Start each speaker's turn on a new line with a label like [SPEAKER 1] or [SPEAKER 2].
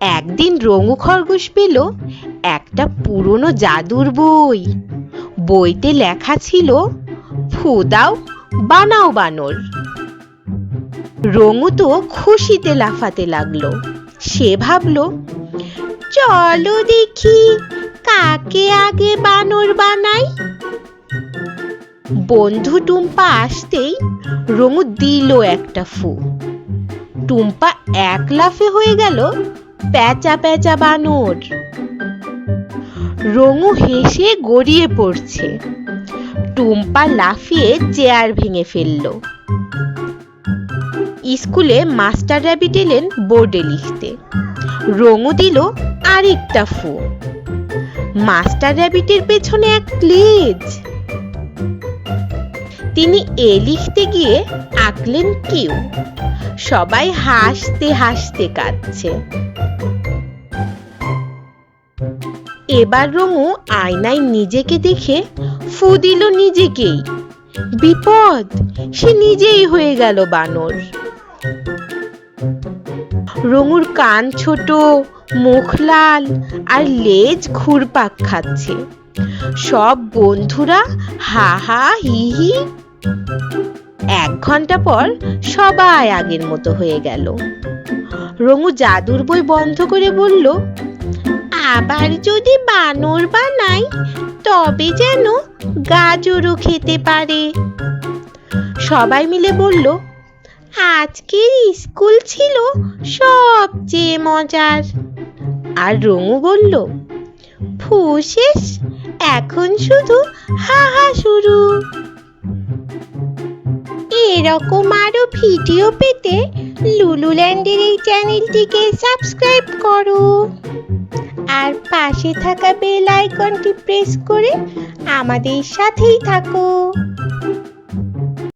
[SPEAKER 1] একদিন রঙু খরগোশ পেল একটা পুরনো জাদুর বই। বইতে লেখা ছিল, ফু দাও, বানাও বানর। রঙু তো খুশিতে লাফাতে লাগল। সে ভাবলো, চলো দেখি কাকে আগে বানর বানাই? বন্ধু টুম্পা আসতেই রঙু দিল একটা ফু। টুম্পা এক লাফে হয়ে গেল প্যাচা প্যাচা বানর। রঙু হেসে গড়িয়ে পড়ছে। টুম্পা লাফিয়ে চেয়ার ভেঙে ফেলল। স্কুলে মাস্টার র্যাবিট এলেন বোর্ডে লিখতে। রঙু দিল আরেকটা ফু। মাস্টার র্যাবিটের পেছনে এক লেজ তিনি এ লিখতে গিয়ে আঁকলেন কিউ। সবাই হাসতে হাসতে কাঁদছে। এবার রঙু আয়নায় নিজেকে দেখে ফু দিল নিজেকেই। বিপদ, সে নিজেই হয়ে গেল বানর। রঙুর কান ছোট, মুখ লাল আর লেজ ঘুরপাক খাচ্ছে। সব বন্ধুরা হা হা, হি হি এক ঘণ্টা পর সবাই আগের মতো হয়ে গেল। রঙু জাদুর বই বন্ধ করে বলল, আবার যদি বানর বানাই, তবে যেন গাজরও খেতে পারে। সবাই মিলে বলল, আজকের স্কুল ছিল সবচেয়ে মজার। আর রঙু বলল ফু শেষ, এখন শুধু হা হা শুরু। এরকম আরও ভিডিও পেতে লুলুল্যান্ডের এই চ্যানেলটিকে সাবস্ক্রাইব করো। আর পাশে থাকা বেল আইকনটি প্রেস করে আমাদের সাথেই থাকো।